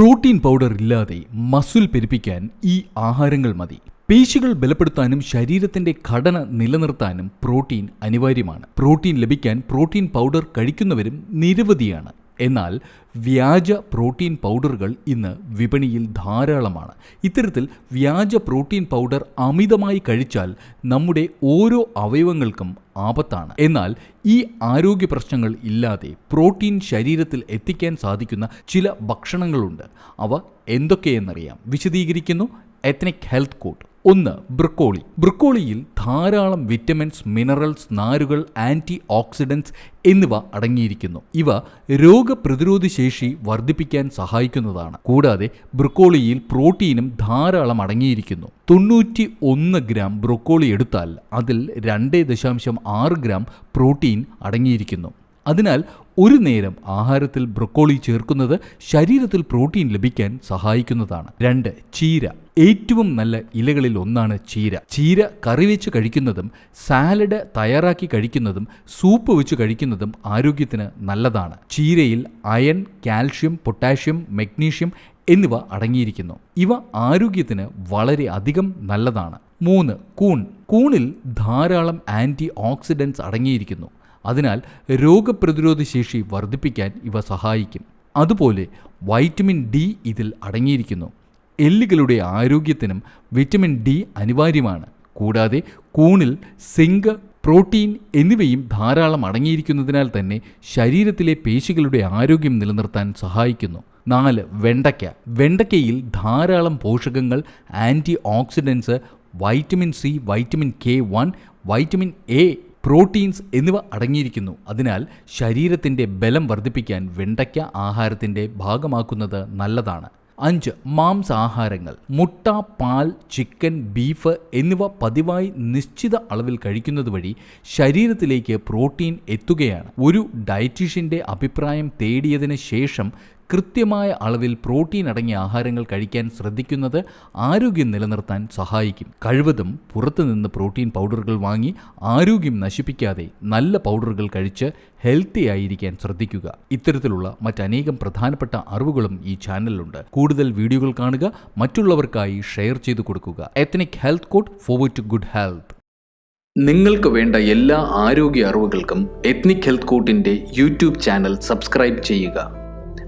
Protein powder ഇല്ലാതെ muscle പെരുപ്പിക്കാൻ ഈ ആഹാരങ്ങൾ മതി. പേശികൾ ബലപ്പെടുത്താനും ശരീരത്തിന്റെ ഘടന നിലനിർത്താനും പ്രോട്ടീൻ അനിവാര്യമാണ്. പ്രോട്ടീൻ ലഭിക്കാൻ പ്രോട്ടീൻ പൗഡർ കഴിക്കുന്നവരും നിരവധിയാണ്. എന്നാൽ വ്യാജ പ്രോട്ടീൻ പൗഡറുകൾ ഇന്ന് വിപണിയിൽ ധാരാളമാണ്. ഇത്തരത്തിൽ വ്യാജ പ്രോട്ടീൻ പൗഡർ അമിതമായി കഴിച്ചാൽ നമ്മുടെ ഓരോ അവയവങ്ങൾക്കും ആപത്താണ്. എന്നാൽ ഈ ആരോഗ്യ പ്രശ്നങ്ങൾ ഇല്ലാതെ പ്രോട്ടീൻ ശരീരത്തിൽ എത്തിക്കാൻ സാധിക്കുന്ന ചില ഭക്ഷണങ്ങളുണ്ട്. അവ എന്തൊക്കെയെന്നറിയാം. വിശദീകരിക്കുന്നു എത്നിക് ഹെൽത്ത് കോഡ്. ഒന്ന് ബ്രക്കോളി. ബ്രക്കോളിയിൽ ധാരാളം വിറ്റമിൻസ് മിനറൽസ് നാരുകൾ ആന്റി ഓക്സിഡൻസ് എന്നിവ അടങ്ങിയിരിക്കുന്നു. ഇവ രോഗപ്രതിരോധ ശേഷി വർദ്ധിപ്പിക്കാൻ സഹായിക്കുന്നതാണ്. കൂടാതെ ബ്രക്കോളിയിൽ പ്രോട്ടീനും ധാരാളം അടങ്ങിയിരിക്കുന്നു. തൊണ്ണൂറ്റി ഒന്ന് ഗ്രാം ബ്രൊക്കോളി എടുത്താൽ അതിൽ രണ്ട് ദശാംശം ആറ് ഗ്രാം പ്രോട്ടീൻ അടങ്ങിയിരിക്കുന്നു. അതിനാൽ ഒരു നേരം ആഹാരത്തിൽ ബ്രൊക്കോളി ചേർക്കുന്നത് ശരീരത്തിൽ പ്രോട്ടീൻ ലഭിക്കാൻ സഹായിക്കുന്നതാണ്. രണ്ട് ചീര. ഏറ്റവും നല്ല ഇലകളിൽ ഒന്നാണ് ചീര. ചീര കറി വെച്ച് കഴിക്കുന്നതും സാലഡ് തയ്യാറാക്കി കഴിക്കുന്നതും സൂപ്പ് വെച്ച് കഴിക്കുന്നതും ആരോഗ്യത്തിന് നല്ലതാണ്. ചീരയിൽ അയൺ കാൽഷ്യം പൊട്ടാഷ്യം മഗ്നീഷ്യം എന്നിവ അടങ്ങിയിരിക്കുന്നു. ഇവ ആരോഗ്യത്തിന് വളരെ അധികം നല്ലതാണ്. മൂന്ന് കൂൺ. കൂണിൽ ധാരാളം ആന്റി ഓക്സിഡൻസ് അടങ്ങിയിരിക്കുന്നു. അതിനാൽ രോഗപ്രതിരോധ ശേഷി വർദ്ധിപ്പിക്കാൻ ഇവ സഹായിക്കും. അതുപോലെ വൈറ്റമിൻ ഡി ഇതിൽ അടങ്ങിയിരിക്കുന്നു. എല്ലുകളുടെ ആരോഗ്യത്തിനും വിറ്റമിൻ ഡി അനിവാര്യമാണ്. കൂടാതെ കൂണിൽ സിങ്ക് പ്രോട്ടീൻ എന്നിവയും ധാരാളം അടങ്ങിയിരിക്കുന്നതിനാൽ തന്നെ ശരീരത്തിലെ പേശികളുടെ ആരോഗ്യം നിലനിർത്താൻ സഹായിക്കുന്നു. നാല് വെണ്ടയ്ക്ക. വെണ്ടയ്ക്കയിൽ ധാരാളം പോഷകങ്ങൾ antioxidants vitamin C vitamin K one vitamin A proteins എന്നിവ അടങ്ങിയിരിക്കുന്നു. അതിനാൽ ശരീരത്തിന്റെ ബലം വർദ്ധിപ്പിക്കാൻ വെണ്ടയ്ക്ക ആഹാരത്തിന്റെ ഭാഗമാക്കുന്നത് നല്ലതാണ്. അഞ്ച് മാംസാഹാരങ്ങൾ മുട്ട പാൽ ചിക്കൻ ബീഫ് എന്നിവ പതിവായി നിശ്ചിത അളവിൽ കഴിക്കുന്നത് വഴി ശരീരത്തിലേക്ക് പ്രോട്ടീൻ എത്തുകയാണ്. ഒരു ഡയറ്റീഷ്യന്റെ അഭിപ്രായം തേടിയതിന് ശേഷം കൃത്യമായ അളവിൽ പ്രോട്ടീൻ അടങ്ങിയ ആഹാരങ്ങൾ കഴിക്കാൻ ശ്രദ്ധിക്കുന്നത് ആരോഗ്യം നിലനിർത്താൻ സഹായിക്കും. കഴിവതും പുറത്തുനിന്ന് പ്രോട്ടീൻ പൗഡറുകൾ വാങ്ങി ആരോഗ്യം നശിപ്പിക്കാതെ നല്ല പൗഡറുകൾ കഴിച്ച് ഹെൽത്തി ആയിരിക്കാൻ ശ്രദ്ധിക്കുക. ഇത്തരത്തിലുള്ള മറ്റനേകം പ്രധാനപ്പെട്ട അറിവുകളും ഈ ചാനലിലുണ്ട്. കൂടുതൽ വീഡിയോകൾ കാണുക മറ്റുള്ളവർക്കായി ഷെയർ ചെയ്തു കൊടുക്കുക. Ethnic health code forward to good health നിങ്ങൾക്ക് വേണ്ട എല്ലാ ആരോഗ്യ അറിവുകൾക്കും എത്നിക് ഹെൽത്ത് കോട്ടിന്റെ യൂട്യൂബ് ചാനൽ സബ്സ്ക്രൈബ് ചെയ്യുക.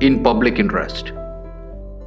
in Public Interest